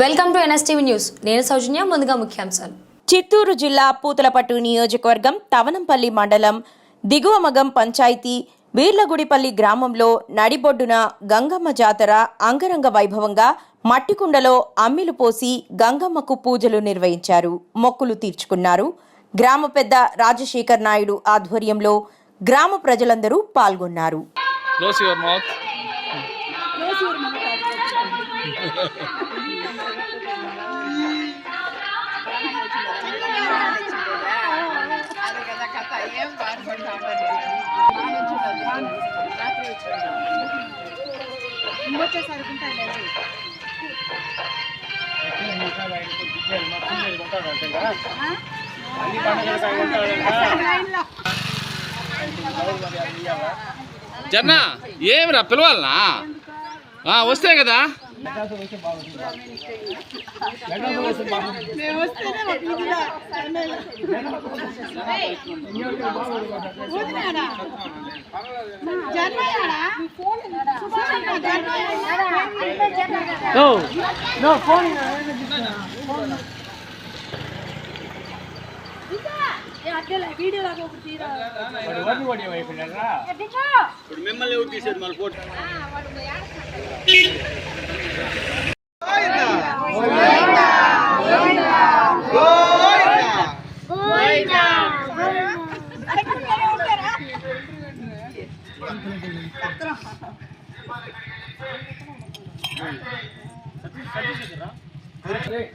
Welcome to NSTV news. నేను సౌజన్య ముందుగా ముఖ్యాంశాలు. చిత్తూరు జిల్లా పూతలపట్టు నియోజకవర్గం తవనంపల్లి మండలం దిగువమగం పంచాయతీ వీర్లగుడిపల్లి గ్రామంలో నడిబొడ్డున గంగమ్మ జాతర అంగరంగ వైభవంగా మట్టికుండలో అమ్మిలు పోసి గంగమ్మకు పూజలు నిర్వహించారు. మొక్కులు తీర్చుకున్నారు. గ్రామ పెద్ద రాజశేఖర్ నాయుడు ఆధ్వర్యంలో గ్రామ ప్రజలందరూ పాల్గొన్నారు. జన్నా ఏమిరా పిలవాలనా? వస్తే కదా? ఫోన్ మిమ్మల్ని తీసేది మన ఫోటో సతీష్ సతీష్